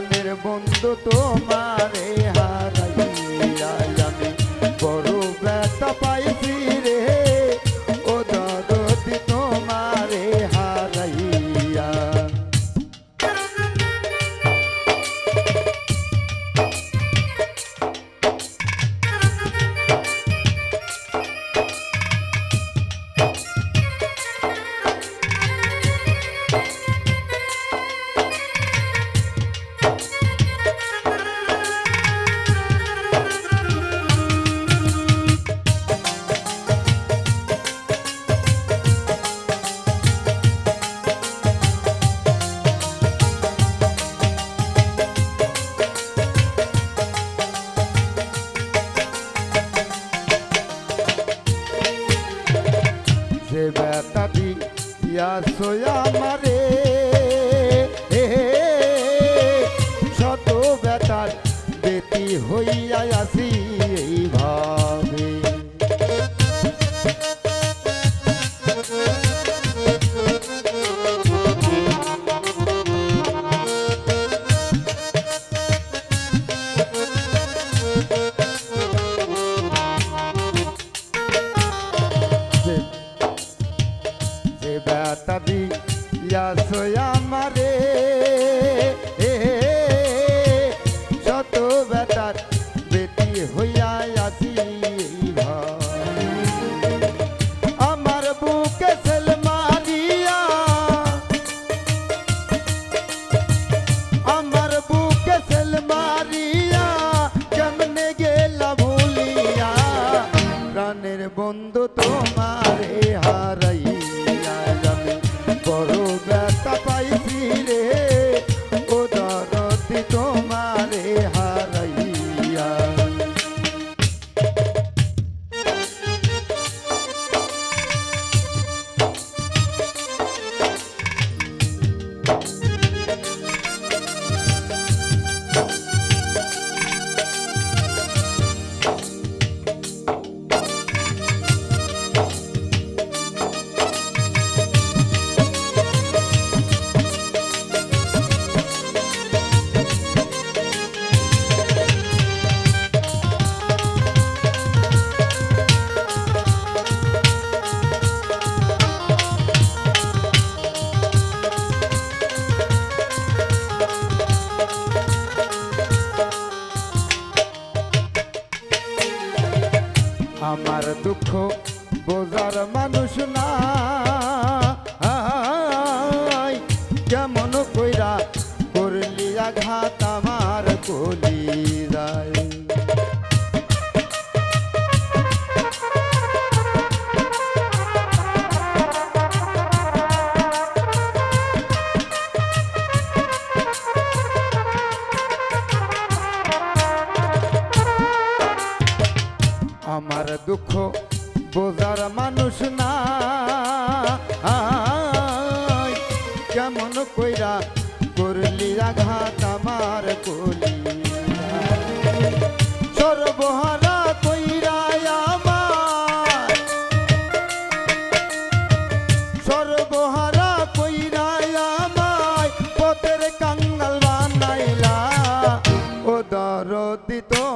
প্রাণের বন্ধু তোমারে। আমারে হইয়া আসি তোমারে হারাইয়া আমার দুঃখ বোঝার মানুষ না। দুঃখ বোঝার মানুষ না। কেমন কইরা করলি আঘাত আমার কলি। সর্বহারা কইরা আমার। সর্বহারা কইরা আমায় পথের কাঙ্গাল বানাইলা। ও দরদি তো